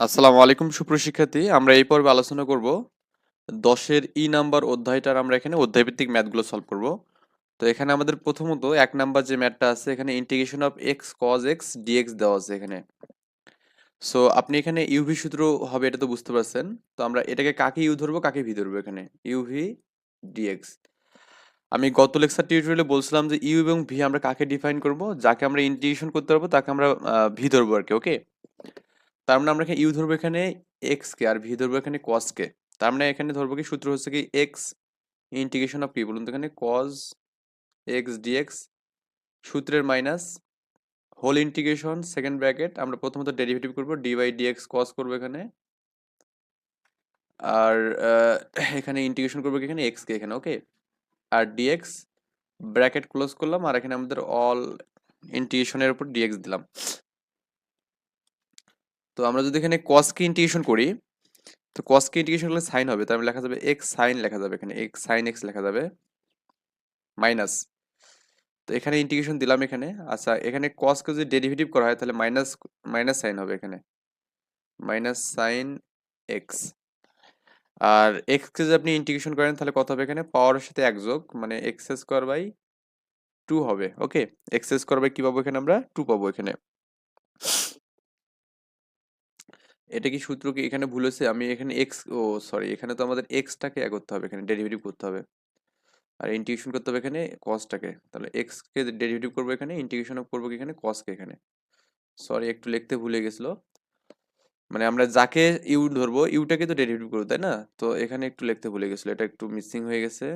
আসসালামু আলাইকুম সুপ্রশিক্ষার্থী আমরা এই পর্বে আলোচনা করব দশের ই নাম্বার অধ্যায়টার আমরা এখানে অধ্যায়ভিত্তিক ম্যাথগুলো সলভ করব। তো এখানে আমাদের প্রথমত এক নাম্বার যে ম্যাথটা আছে, এখানে integration of x cos x dx দেওয়া আছে এখানে। সো আপনি এখানে ইউভি সূত্র হবে এটা তো বুঝতে পারছেন। তো আমরা এটাকে কাকে ইউ ধরবো, কাকে ভি ধরবো এখানে? ইউভি ডিএক্স আমি গত লেকচার টিউটোরিয়ালে বলছিলাম যে ইউ এবং ভি আমরা কাকে ডিফাইন করব? যাকে আমরা ইন্টিগ্রেশন করতে পারব, তাকে আমরা ভি ধরবো আর কি ওকে তার মানে আমরা এখানে ইউ ধরবো এখানে এক্স কে আর ভি ধরবো এখানে কস কে। তার মানে এখানে ধরবো কি? সূত্র হচ্ছে কি? এক্স ইন্টিগ্রেশন অফ কি বলুন তো এখানে। কজ এক্স ডিএক্স সূত্রের minus whole integration second bracket আমরা প্রথমত ডেরিভেটিভ করব ডি বাই ডিএক্স কস করব এখানে। আর এখানে ইন্টিগ্রেশন করব কি? এখানে এক্স কে এখানে ওকে আর ডিএক্স ব্র্যাকেট ক্লোজ করলাম, আর এখানে আমাদের অল ইন্টিগ্রেশনের উপর ডিএক্স দিলাম। তো আমরা যদি এখানে cos কে ইন্টিগ্রেশন করি, তো cos কে ইন্টিগ্রেশন করলে সাইন হবে, তার মানে লেখা যাবে x sin লেখা যাবে এখানে, x sin x লেখা যাবে মাইনাস তো এখানে ইন্টিগ্রেশন দিলাম এখানে আচ্ছা এখানে cos কে যদি ডেরিভেটিভ করা হয়, তাহলে মাইনাস মাইনাস সাইন হবে এখানে মাইনাস সাইন x আর x কে যদি আপনি ইন্টিগ্রেশন করেন, তাহলে কত হবে এখানে? পাওয়ারের সাথে এক যোগ মানে এক্স স্কোয়ার বাই টু হবে ওকে এক্স স্কোয়ার বাই কি পাবো এখানে আমরা? টু পাবো এখানে। এটা কি সূত্র কি এখানে ভুল হয়েছে? আমি এখানে এক্স ও সরি এখানে তো আমাদের এক্সটাকে এ করতে হবে, এখানে ডেরিভেটিভ করতে হবে। আর ইন্টিগ্রেশন করতে হবে এখানে কসটাকে তাহলে এক্স কে ডেরিভেটিভ করব এখানে ইন্টিগ্রেশন করব কি এখানে? কসকে এখানে। সরি একটু লিখতে ভুলে গেছিল। মানে আমরা যাকে ইউ ধরবো ইউটাকে তো ডেরিভেটিভ করব, তাই না? তো এখানে একটু লিখতে ভুলে গেছিল, এটা একটু মিসিং হয়ে গেছে।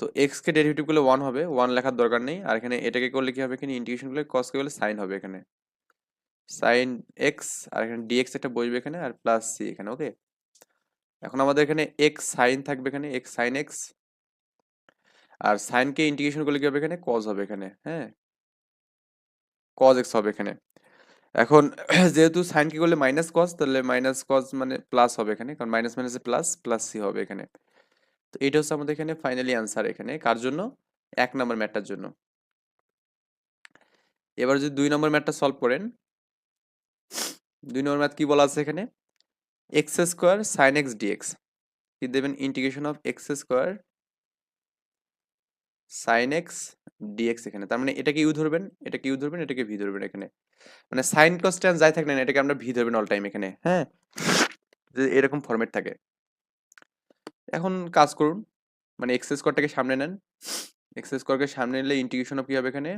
তো এক্সকে ডেরিভেটিভ করলে ওয়ান হবে ওয়ান লেখার দরকার নেই। আর এখানে এটাকে করলে কি হবে? এখানে ইন্টিগ্রেশন করলে কসকে করলে সাইন হবে এখানে। সাইন এক্স আর এখানে ডিএক্স একটা বসবে এখানে, আর প্লাস সি এখানে ওকে এখন আমাদের এখানে এক্স সাইন থাকবে এখানে এক্স সাইন এক্স আর সাইনকে ইন্টিগ্রেশন করলে কি হবে এখানে? কজ হবে এখানে হ্যাঁ? কজ এক্স হবে এখানে। এখন যেহেতু সাইন কি করলে মাইনাস কজ তাহলে মাইনাস কজ মানে প্লাস হবে এখানে, কারণ মাইনাস মাইনাসে প্লাস প্লাস সি হবে এখানে। তো এটা হচ্ছে আমাদের এখানে ফাইনালি অ্যান্সার এখানে, কার জন্য? এক নম্বর ম্যাটটার জন্য। এবার যদি দুই নম্বর ম্যাটটা সলভ করেন দুই নম্বর ম্যাথ কি বলা আছে এখানে? X square sine x dx কি দেবেন? Integration of x square sine x dx এখানে। তার মানে এটাকে ইউ ধরবেন? এটাকে ইউ ধরবেন? এটাকে ভি ধরবেন এখানে। মানে সাইন কনস্ট্যান্ট যাই থাক না এটাকে আমরা ভি ধরবেন অল টাইম এখানে। হ্যাঁ? যে এরকম ফরম্যাট থাকে। এখন কাজ করুন। মানে এক্স স্কোয়ারটাকে সামনে নেন। এক্স স্কোয়ারকে সামনে নিলে ইন্টিগ্রেশন অফ কি হবে এখানে?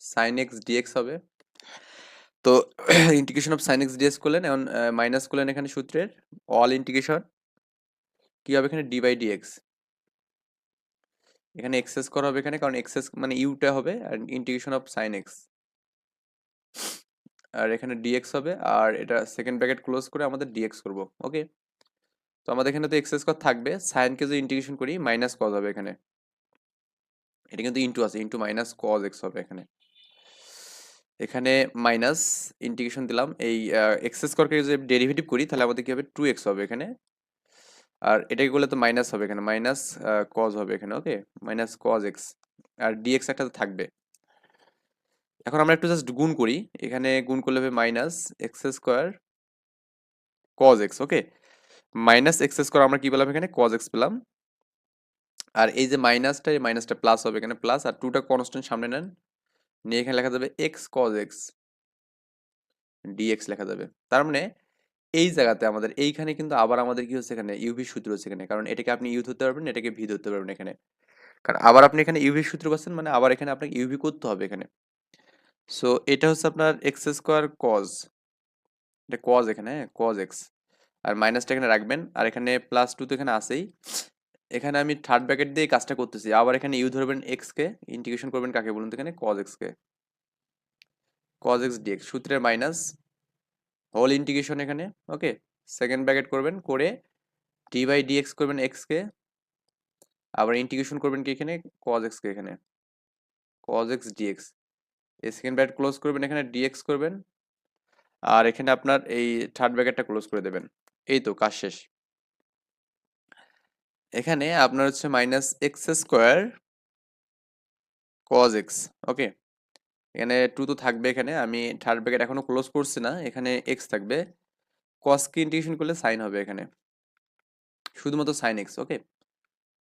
সাইন এক্স ডিএক্স হবে। তো integration of sine x dx করলেন এখন মাইনাস করলেন এখানে সূত্রের অল ইন্টিগ্রেশন কি হবে এখানে ডি বাই ডিএক্স এখানে এক্সেস করা হবে এখানে, কারণ এক্সেস মানে ইউটা হবে আর ইন্টিগ্রেশন অফ সাইন এক্স আর এখানে ডিএক্স হবে আর এটা সেকেন্ড ব্র্যাকেট ক্লোজ করে আমাদের ডিএক্স করব ওকে তো আমাদের এখানে তো এক্সেস কর থাকবে সাইনকে যদি ইন্টিগ্রেশন করি মাইনাস কজ হবে এখানে। এটা কিন্তু ইন্টু আছে ইন্টু মাইনাস কজ এক্স হবে এখানে। এখানে মাইনাস ইন্টিগ্রেশন দিলাম। এই এক্সেস করকে যদি ডেরিভেটিভ করি, তাহলে আমাদের কি হবে? টু এক্স হবে এখানে। আর এটাকে করলে তো মাইনাস হবে এখানে। মাইনাস কজ হবে এখানে ওকে মাইনাস কজ এক্স আর ডিএক্স একটা তো থাকবে। এখন আমরা একটু জাস্ট গুণ করি। এখানে গুণ করলে হবে minus x square cos x okay minus x square আমরা কি পেলাম এখানে? কজ এক্স পেলাম। আর এই যে মাইনাসটা এই মাইনাসটা প্লাস হবে এখানে প্লাস আর টুটা কনস্ট্যান্ট সামনে নেন। নিয়ে এখানে লেখা যাবে এক্স কজ এক্স ডিএক্স লেখা যাবে। তার মানে এই জায়গাতে আমাদের এইখানে কিন্তু আবার আমাদের কি হচ্ছে এখানে ইউভি সূত্র হচ্ছে এখানে। কারণ এটাকে আপনি ইউ ধরতে পারবেন, এটাকে ভি ধরতে পারবেন এখানে। কারণ আবার আপনি এখানে ইউভি সূত্র পাচ্ছেন মানে আবার এখানে আপনাকে ইউভি করতে হবে এখানে। সো এটা হচ্ছে আপনার এক্স স্কোয়ার কজ এটা কজ এখানে হ্যাঁ কজ এক্স আর মাইনাসটা এখানে রাখবেন, আর এখানে প্লাস টু তো এখানে আসেই এখানে আমি থার্ড ব্র্যাকেট দিয়ে কাজটা করতেছি। আবার এখানে ইউ ধরবেন এক্স কে ইন্টিগ্রেশন করবেন কাকে বলুন তো এখানে? কজ এক্স কে। কজ এক্স ডিএক্স সূত্রের মাইনাস হোল ইন্টিগ্রেশন এখানে ওকে সেকেন্ড ব্র্যাকেট করবেন, করে ডি বাই ডিএক্স করবেন এক্স কে। আবার ইন্টিগ্রেশন করবেন কি এখানে? কজ এক্স কে এখানে। কজ এক্স ডিএক্স এই সেকেন্ড ব্র্যাকেট ক্লোজ করবেন, এখানে ডিএক্স করবেন। আর এখানে আপনার এই থার্ড ব্র্যাকেটটা ক্লোজ করে দেবেন। এই তো, কাজ শেষ। এখানে আপনার হচ্ছে minus x square cos x okay এখানে টু তো থাকবে এখানে, আমি থার্ড ব্র্যাকেট এখনও ক্লোজ করছি না, এখানে এক্স থাকবে। কসকে ইন্টিগ্রেশন করলে সাইন হবে এখানে। শুধুমাত্র সাইন এক্স ওকে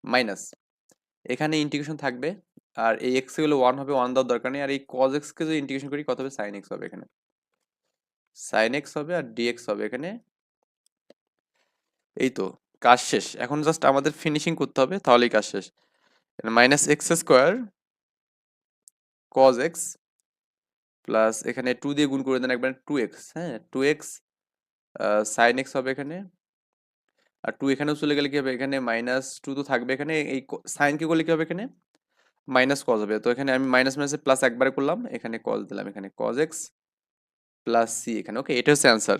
মাইনাস এখানে ইন্টিগ্রেশন থাকবে, আর এই এক্সগুলো ওয়ান হবে ওয়ান দেওয়ার দরকার নেই, আর এই কজ এক্সকে যদি ইন্টিগ্রেশন করি, কত হবে? সাইন এক্স হবে এখানে। সাইন এক্স হবে, আর ডিএক্স হবে এখানে। এই তো কাজ শেষ। এখন জাস্ট আমাদের ফিনিশিং করতে হবে, তাহলেই কাজ শেষ। Minus x square cos x plus এখানে টু দিয়ে গুণ করে দেন একবার টু এক্স হ্যাঁ? টু এক্স সাইন এক্স হবে এখানে। আর টু এখানেও চলে গেলে কি হবে? এখানে মাইনাস টু তো থাকবে এখানে। এই সাইন কি করলে কি হবে এখানে? মাইনাস কজ হবে। তো এখানে আমি মাইনাস মাইনাসে প্লাস একবার করলাম। এখানে কজ দিলাম। এখানে কজ এক্স প্লাস সি এখানে। ওকে এটা হচ্ছে অ্যান্সার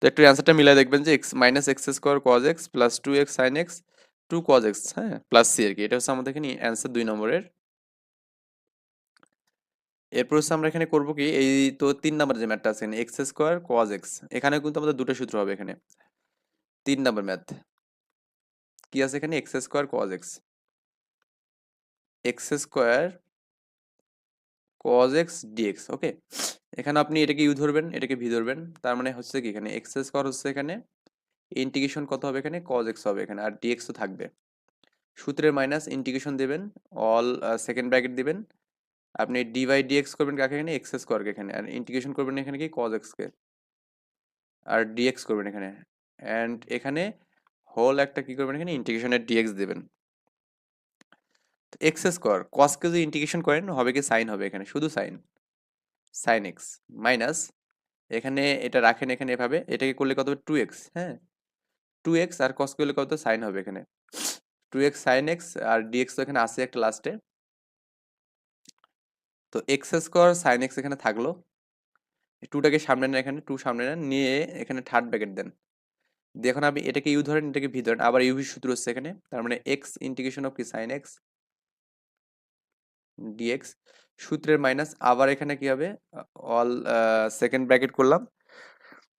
তো একটু অ্যান্সারটা মিলাই দেখবেন যে x minus x square cos x plus two x sine x two cos x হ্যাঁ? প্লাস সি আর কি। এটা হচ্ছে আমাদের এখানে অ্যান্সার দুই নম্বরের। এরপর হচ্ছে আমরা এখানে করব কি? এই তো তিন নাম্বার যে ম্যাথটা আছে এক্স স্কোয়ার কজ এক্স এখানে কিন্তু আমাদের দুটো সূত্র হবে এখানে। তিন নাম্বার ম্যাথ কি আছে এখানে? X square cos x x square cos x dx okay এখানে আপনি এটাকে ইউ ধরবেন, এটাকে ভি ধরবেন, তার মানে হচ্ছে কি এখানে এক্স স্কোয়ার হচ্ছে এখানে ইন্টিগ্রেশন কত হবে এখানে? কজ এক্স হবে এখানে, আর ডিএক্স তো থাকবে। সূত্রের মাইনাস ইন্টিগ্রেশন দেবেন অল সেকেন্ড ব্র্যাকেট দিবেন, আপনি ডি বাই ডিএক্স করবেন কাকে এখানে? এক্স স্কোয়ারকে এখানে, আর ইন্টিগ্রেশন করবেন এখানে কি? কজ এক্সকে আর ডিএক্স করবেন এখানে অ্যান্ড এখানে হোল একটা কি করবেন এখানে? ইন্টিগ্রেশনের ডিএক্স দেবেন। এক্স স্কোয়ার কসকে যদি ইন্টিগ্রেশন করেন, হবে কি সাইন হবে এখানে? শুধু সাইন সাইন এক্স মাইনাস এখানে এটা রাখেন এখানে এভাবে। এটাকে করলে কত হবে? টু এক্স হ্যাঁ? টু এক্স আর কস করলে কত? সাইন হবে এখানে। টু এক্স সাইন এক্স আর ডিএক্স তো এখানে আসে একটা লাস্টে তো এক্স স্কোয়ার সাইন এক্স এখানে থাকল। টুটাকে সামনে নেন এখানে টু সামনে নেন, নিয়ে এখানে থার্ড ব্র্যাকেট দেন। দিয়ে এখন আপনি এটাকে ইউ ধরেন, এটাকে ভি ধরেন, আবার ইউভি সূত্র হচ্ছে এখানে। তার মানে এক্স ইন্টিগ্রেশন অফ কি? সাইন এক্স ডিএক্স সূত্রের মাইনাস আবার এখানে কি হবে? অল সেকেন্ড ব্র্যাকেট করলাম।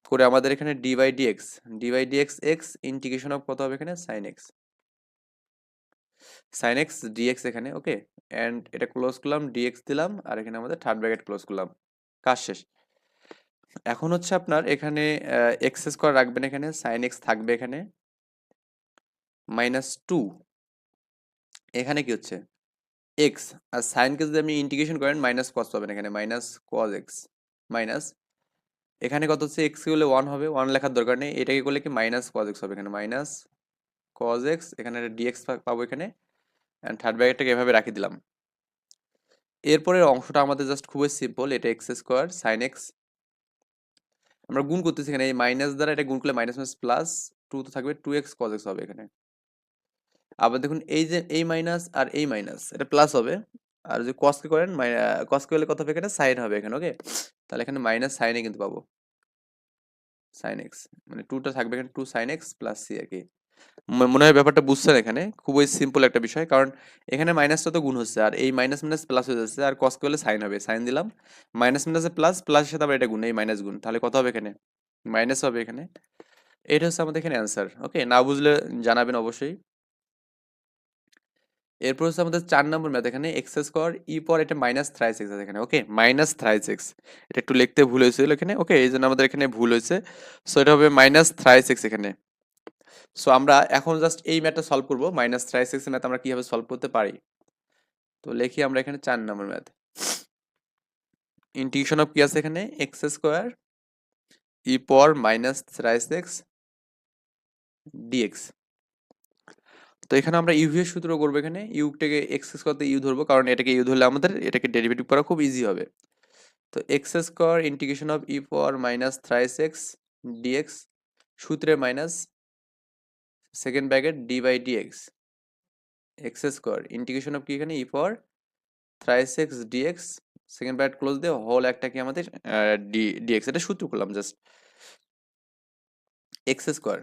করে আমাদের এখানে d by dx d by dx x integration of কত হবে এখানে? Sine x sine x dx এখানে ওকে অ্যান্ড এটা ক্লোজ করলাম ডিএক্স দিলাম, আর এখানে আমাদের থার্ড ব্র্যাকেট ক্লোজ করলাম। কাজ শেষ। এখন হচ্ছে আপনার এখানে এক্স স্কোয়ার রাখবেন এখানে সাইন এক্স থাকবে এখানে। মাইনাস টু এখানে কি হচ্ছে? এক্স আর সাইনকে যদি আপনি ইন্টিগ্রেশন করেন মাইনাস কস পাবেন এখানে মাইনাস কজ এক্স মাইনাস এখানে কত হচ্ছে? এক্স হলে ওয়ান হবে ওয়ান লেখার দরকার নেই, এটাকে করলে কি? মাইনাস কজ এক্স হবে এখানে মাইনাস কজ এক্স এখানে একটা ডিএক্স পাবো এখানে অ্যান্ড থার্ড ব্র্যাকেটটাকে এভাবে রাখি দিলাম। এরপরের অংশটা আমাদের জাস্ট খুবই সিম্পল এটা এক্স স্কোয়ার সাইন এক্স আমরা গুণ করতেছি এখানে, এই মাইনাস দ্বারা এটা গুণ করলে মাইনাস মাইনাস প্লাস টু তো থাকবে টু এক্স কজ এক্স হবে এখানে। আবার দেখুন এই যে এই মাইনাস আর এই মাইনাস এটা প্লাস হবে। আর যদি কসকে করেন কসকে হলে কত হবে এখানে? সাইন হবে এখানে ওকে তাহলে এখানে মাইনাস সাইনে কিন্তু পাবো। সাইন এক্স মানে টুটা থাকবে এখানে two sine x plus C আর কি মনে হয় ব্যাপারটা বুঝছেন এখানে? খুবই সিম্পল একটা বিষয়, কারণ এখানে মাইনাসটা তো গুণ হচ্ছে, আর এই মাইনাস মাইনাস প্লাস হয়ে যাচ্ছে, আর কস করলে সাইন হবে সাইন দিলাম। মাইনাস মাইনাসে প্লাস প্লাসের সাথে আবার এটা গুণ, এই মাইনাস গুণ, তাহলে কত হবে এখানে? মাইনাস হবে এখানে। এটা হচ্ছে আমাদের এখানে অ্যান্সার ওকে না বুঝলে জানাবেন অবশ্যই। এরপর হচ্ছে আমাদের চার নম্বর ম্যাথ এখানে এক্স স্কোয়ার ই পর এটা মাইনাস থ্রাইস এক্স আছে এখানে ওকে মাইনাস থ্রাইস এক্স এটা একটু লিখতে ভুল হয়েছিল এখানে ওকে এই জন্য আমাদের এখানে ভুল হয়েছে। সো এটা হবে মাইনাস থ্রাইস এক্স এখানে। সো আমরা এখন জাস্ট এই ম্যাথটা সলভ করব। মাইনাস থ্রাইস এক্স ম্যাথ আমরা কীভাবে সলভ করতে পারি? তো লিখি আমরা এখানে চার নম্বর ম্যাথ ইন্টিগ্রেশন অফ কি আছে এখানে? এক্স স্কোয়ার ই পর মাইনাস থ্রাইস এক্স ডিএক্স তো এখানে আমরা ইউভি এর সূত্র করব এখানে। ইউটাকে এক্স স্কোয়ারতে ইউ ধরবো, কারণ এটাকে ইউ ধরলে আমাদের এটাকে ডেরিভেটিভ করা খুব ইজি হবে। তো x square integration of e power minus thrice x dx সূত্রে minus second bracket d by dx x square integration of কি এখানে? E power thrice x dx second bracket close দিয়ে হোল একটা কি আমাদের ডি ডিএক্স এটা সূত্র করলাম জাস্ট এক্স স্কোয়ার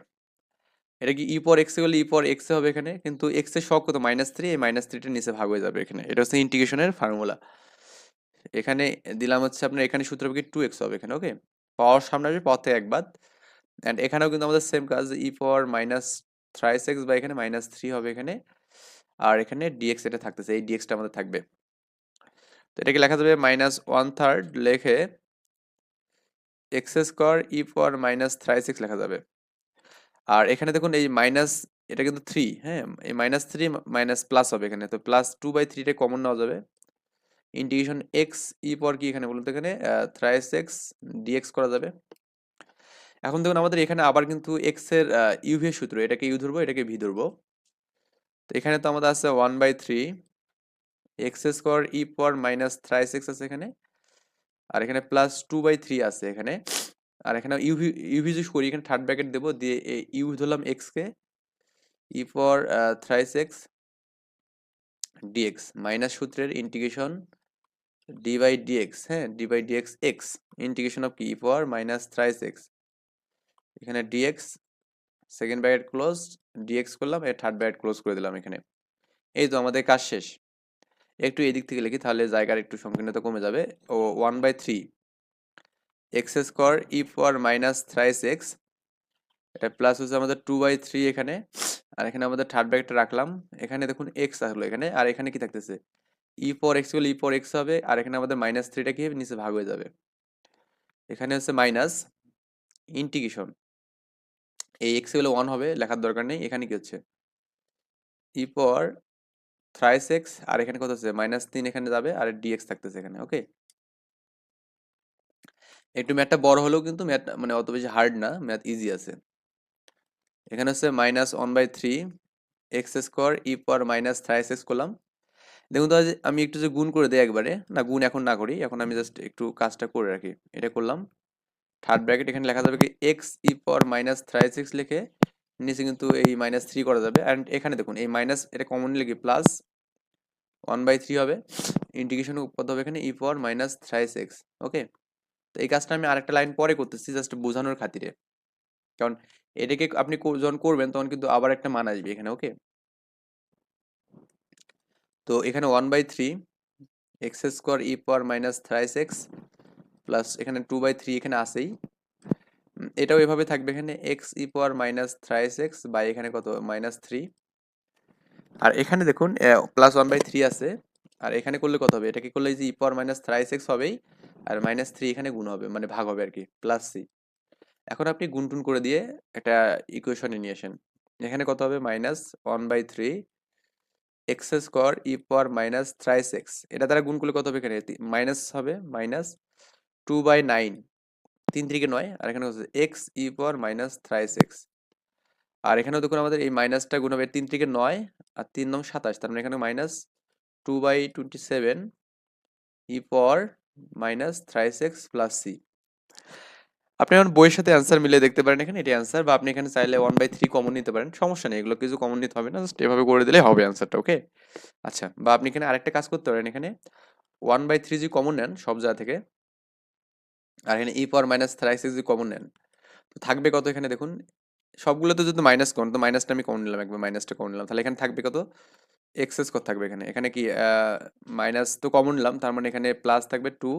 এটা কি ই পর এক্স গেলে ই পর এক্স হবে এখানে? কিন্তু এক্সের শখ কত? মাইনাস থ্রি এই মাইনাস থ্রিটা নিচে ভাগ হয়ে যাবে এখানে। এটা হচ্ছে ইন্টিগ্রেশনের ফর্মুলা এখানে দিলাম হচ্ছে আপনার, এখানে সূত্র কি? টু এক্স হবে এখানে ওকে পাওয়ার সামনে আসবে পথে থেকে এক বাদ। অ্যান্ড এখানেও কিন্তু আমাদের সেম কাজ e power minus thrice x বা এখানে মাইনাস থ্রি হবে এখানে। আর এখানে ডিএক্স এটা থাকতেছে, এই ডিএক্সটা আমাদের থাকবে। তো এটাকে লেখা যাবে মাইনাস ওয়ান থার্ড লেখে x square e power minus thrice x লেখা যাবে। আর এখানে দেখুন এই মাইনাস এটা কিন্তু থ্রি হ্যাঁ? এই মাইনাস থ্রি মাইনাস প্লাস হবে এখানে। তো প্লাস টু বাই থ্রিটা কমন নেওয়া যাবে। ইন্টিগ্রেশন এক্স ই পর কি এখানে বলুন তো এখানে? থ্রাইস এক্স ডিএক্স করা যাবে। এখন দেখুন আমাদের এখানে আবার কিন্তু এক্সের ইউভি সূত্র, এটাকে ইউ ধরবো, এটাকে ভি ধরবো। তো এখানে তো আমাদের আছে one by three x square e পর মাইনাস থ্রাইস এক্স আছে এখানে। আর এখানে প্লাস টু বাই থ্রি আছে এখানে। আর এখানে ইউভি ইউভি যদি করি। এখানে থার্ড ব্র্যাকেট দেবো। দিয়ে ইউ ধরলাম এক্সকে ই পর থ্রাইস এক্স ডিএক্স মাইনাস সূত্রের ইন্টিগ্রেশন ডি বাই ডিএক্স হ্যাঁ? D by dx x integration of কি ই মাইনাস থ্রাইস এক্স এখানে dx second bracket close dx করলাম। এর থার্ড ব্র্যাকেট ক্লোজ করে দিলাম এখানে। এই তো আমাদের কাজ শেষ। একটু এদিক থেকে লিখি, তাহলে জায়গার একটু সংকীর্ণতা কমে যাবে। ও one by three x square e power minus thrice x এটা প্লাস হচ্ছে আমাদের টু বাই থ্রি এখানে, আর এখানে আমাদের থার্ড ব্র্যাকেটটা রাখলাম। এখানে দেখুন এক্স আসলো এখানে, আর এখানে কি থাকতেছে? ই পর এক্স হলে ই পর এক্স হবে, আর এখানে আমাদের মাইনাস থ্রিটা কি নিচে ভাগ হয়ে যাবে। এখানে হচ্ছে মাইনাস ইন্টিগ্রেশন এই এক্স হলে ওয়ান হবে, লেখার দরকার নেই, এখানে কি হচ্ছে? ই পর থ্রাইস এক্স আর এখানে কত হচ্ছে? মাইনাস তিন এখানে যাবে, আর ডিএক্স থাকতেছে এখানে ওকে একটু ম্যাথটা বড় হলেও কিন্তু ম্যাথ মানে অত বেশি হার্ড না ম্যাথ ইজি আছে। এখানে হচ্ছে minus one by three x square e পর মাইনাস থ্রাইস এক্স করলাম। দেখুন তো আজ আমি একটু যে গুণ করে দিই একবারে, না গুণ এখন না করি, এখন আমি জাস্ট একটু কাজটা করে রাখি, এটা করলাম। থার্ড ব্র্যাকেট এখানে লেখা যাবে কি এক্স ই পর মাইনাস থ্রাই সিক্স লিখে নিচে কিন্তু এই মাইনাস থ্রি করা যাবে। অ্যান্ড এখানে দেখুন, এই মাইনাস এটা কমন লিখে প্লাস ওয়ান বাই থ্রি হবে। ইন্টিগ্রেশন কত হবে এখানে ই পর মাইনাস থ্রাই সিক্স ওকে তো এই কাজটা আমি আরেকটা লাইন পরে করতেছি জাস্ট বোঝানোর খাতিরে। কারণ এটাকে আপনি যখন করবেন তখন কিন্তু আবার একটা মান আসবে এখানে ওকে তো এখানে one by three x square e power minus thrice x plus এখানে টু বাই থ্রি এখানে আসেই এটাও এভাবে থাকবে এখানে x e power minus thrice x by এখানে কত? মাইনাস থ্রি আর এখানে দেখুন প্লাস ওয়ান বাই থ্রি আছে। আর এখানে করলে কত হবে? এটাকে করলে যে e power minus thrice x হবেই। আর মাইনাস থ্রি এখানে গুণ হবে মানে ভাগ হবে আর কি প্লাস সি এখন আপনি গুণ টুন করে দিয়ে একটা ইকুয়েশনে নিয়ে আসেন। এখানে কত হবে? Minus one by three x square e power minus thrice x এটা দ্বারা গুণ করলে কত হবে এখানে? মাইনাস হবে মাইনাস টু বাই নাইন তিন থেকে নয়, আর এখানে হচ্ছে x e power minus thrice x আর এখানেও দেখুন আমাদের এই মাইনাসটা গুণ হবে তিন থেকে নয়, আর তিন নং সাতাশ, তার মানে এখানে minus two by twenty seven e power minus thrice x plus C আপনি এখন বইয়ের সাথে অ্যান্সার মিলিয়ে দেখতে পারেন এখানে, এটি অ্যান্সার বা আপনি এখানে চাইলে ওয়ান বাই থ্রি কমন নিতে পারেন, সমস্যা নেই, এগুলো কিছু কমন নিতে হবে না জাস্ট এভাবে করে দিলে হবে অ্যান্সারটা ওকে আচ্ছা বা আপনি এখানে আরেকটা কাজ করতে পারেন, এখানে ওয়ান বাই থ্রি যদি কমন নেন, সব জায়গা থেকে, আর এখানে e power minus thrice x যদি কমন নেন, তো থাকবে কত এখানে দেখুন, সবগুলোতে যদি মাইনাস কমন তো মাইনাসটা আমি কমন নিলাম, একবার মাইনাসটা কমন নিলাম, তাহলে এখানে থাকবে কত? এক্সেস কত থাকবে এখানে। এখানে কি মাইনাস তো কমন নিলাম, তার মানে এখানে প্লাস থাকবে টু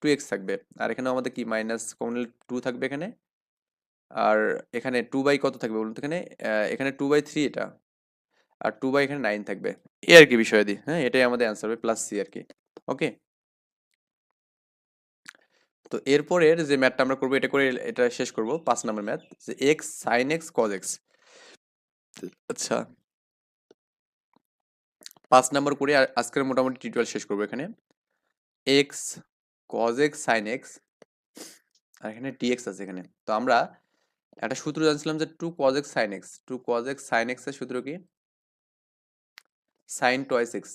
টু এক্স থাকবে। আর এখানে আমাদের কি মাইনাস কমন টু থাকবে এখানে। আর এখানে টু বাই কত থাকবে বলুন তো এখানে? এখানে টু বাই থ্রি এটা। আর টু বাই এখানে নাইন থাকবে। এই আর কি বিষয় দিই হ্যাঁ এটাই আমাদের অ্যান্সার হবে প্লাস সি আর কি। ওকে তো এরপরের যে ম্যাথটা আমরা করব, এটা করে এটা শেষ করব, পাঁচ নাম্বার ম্যাথ যে x sine x cos x আচ্ছা। পাঁচ নম্বর করে আজকের মোটামুটি টিউটোরিয়াল শেষ করব এখানে। X cos x sine x আর এখানে ডিএক্স আছে এখানে। তো আমরা একটা সূত্র জানছিলাম যে two cos x sine x two cos x sine এক্সের সূত্র কি? সাইন টয়েস এক্স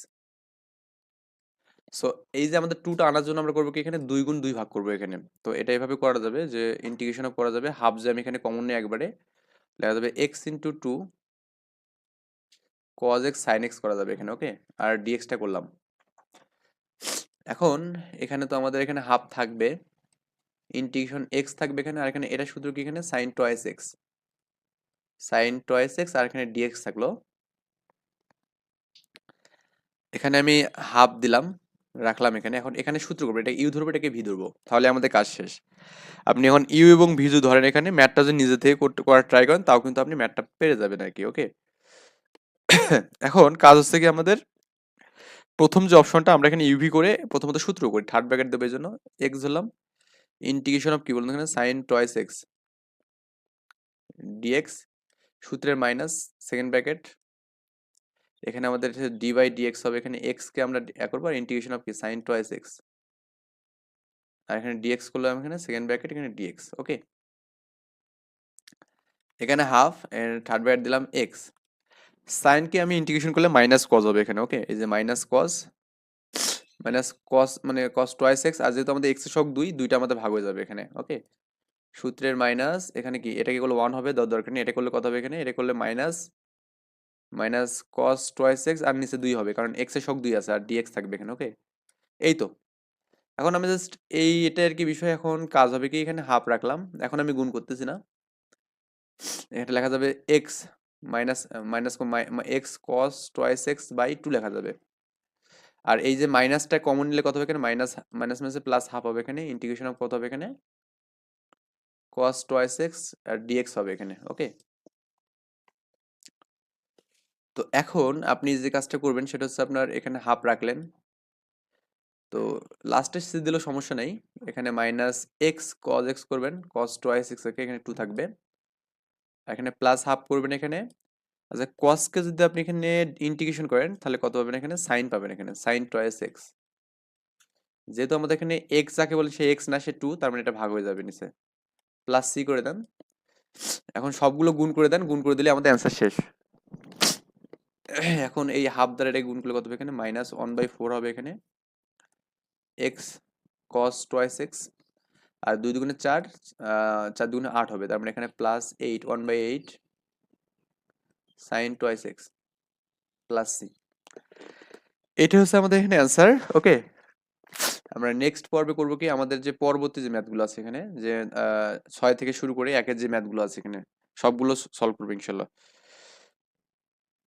সো এই যে আমাদের টুটা আনার জন্য আমরা করব কি? এখানে দুই গুণ দুই ভাগ করব এখানে। তো এটা এভাবে করা যাবে যে ইন্টিগ্রেশনও করা যাবে। হাফ যে আমি এখানে কমন নিয়ে একবারে, লেখা যাবে x into two cos x sine x করা যাবে এখানে ওকে আর ডিএক্সটা করলাম। এখন এখানে তো আমাদের এখানে হাফ থাকবে ইন্টিগ্রেশন এক্স থাকবে এখানে, আর এখানে এটা শুধু কি এখানে? Sine twice x sine twice x আর এখানে ডিএক্স থাকল। এখানে আমি হাফ দিলাম, রাখলাম এখানে। এখন এখানে সূত্র করব, এটা ইউ ধরবো, এটাকে ভি ধরবো, তাহলে আমাদের কাজ শেষ। আপনি এখন ইউ এবং ভিজু ধরেন এখানে ম্যাটটা যদি নিজে থেকে করার ট্রাই করেন, তাও কিন্তু আপনি ম্যাটটা পেরে যাবেন আর কি ওকে এখন কাজ হচ্ছে কি আমাদের প্রথম যে অপশনটা আমরা এখানে ইউভি করে প্রথমত সূত্র করি। থার্ড ব্র্যাকেট দেবে জন্য। এক্স ধরলাম ইন্টিগ্রেশন অফ কি বলুন এখানে? সাইন টয়েস এক্স ডিএক্স সূত্রের মাইনাস সেকেন্ড ব্র্যাকেট এখানে আমাদের ডি বাই ডিএক্স হবে। এখানে এক্স কে আমরা করব আর ইন্টিগ্রেশন অফ কি? সাইন টয়েস এক্স আর এখানে ডিএক্স করলাম এখানে সেকেন্ড ব্র্যাকেট এখানে ডিএক্স ওকে এখানে হাফ থার্ড ব্র্যাকেট দিলাম এক্স সাইনকে আমি ইন্টিগ্রেশন করলে মাইনাস কজ হবে এখানে ওকে এই যে মাইনাস কজ মাইনাস কস মানে কস টয়েস এক্স আর যেহেতু আমাদের এক্স সব দুই, দুইটা আমাদের ভাগ হয়ে যাবে এখানে ওকে সূত্রের মাইনাস এখানে কি? এটাকে করলে ওয়ান হবে, দেওয়ার দরকার নেই, এটা করলে কত হবে এখানে? এটা করলে minus minus cos twice x আর নিচে দুই হবে, কারণ এক্সের সব দুই আছে, আর ডিএক্স থাকবে এখানে ওকে এই তো। এখন আমি জাস্ট এই এটা আর কি বিষয় এখন কাজ হবে কি? এখানে হাফ রাখলাম, এখন আমি গুণ করতেছি না। এটা লেখা যাবে x minus minus x cos twice x by two লেখা যাবে। আর এই যে মাইনাসটা কমন নিলে কত হবে এখানে? মাইনাস মাইনাস মাইনাসে প্লাস হাফ হবে এখানে ইন্টিগ্রেশন অফ কত হবে এখানে? cos টয়েস এক্স আর ডিএক্স হবে এখানে ওকে তো এখন আপনি যে কাজটা করবেন সেটা হচ্ছে আপনার এখানে হাফ রাখলেন। তো লাস্টে সি দিলেও সমস্যা নেই। এখানে মাইনাস এক্স কজ এক্স করবেন কস টয়েস এক্স এখানে টু থাকবে। এখানে প্লাস হাফ করবেন এখানে। আচ্ছা কসকে যদি আপনি এখানে ইন্টিগ্রেশন করেন, তাহলে কত পাবেন এখানে? সাইন পাবেন এখানে সাইন টয়েস এক্স যেহেতু আমাদের এখানে এক্স যাকে বলে সে এক্স না, সে টু তার মানে এটা ভাগ হয়ে যাবে নিচে। প্লাস সি করে দেন। এখন সবগুলো গুণ করে দেন, গুণ করে দিলে আমাদের অ্যান্সার শেষ। এখন এই হাফ দ্বারা এটা গুণ করলে কত হবে এখানে? মাইনাস ওয়ান বাই ফোর হবে এখানে। এক্স কস টয়েস এক্স আর দুই দুগুণে চার চার দুগুণে আট হবে। তার মানে এখানে plus eight one by eight sine twice x plus C এটা হচ্ছে আমাদের এখানে অ্যান্সার ওকে আমরা নেক্সট পর্বে করব কি? আমাদের যে পরবর্তী যে ম্যাথগুলো আছে এখানে, যে ছয় থেকে শুরু করে একের যে ম্যাথগুলো আছে এখানে, সবগুলো সলভ করব ইনশাল্লাহ।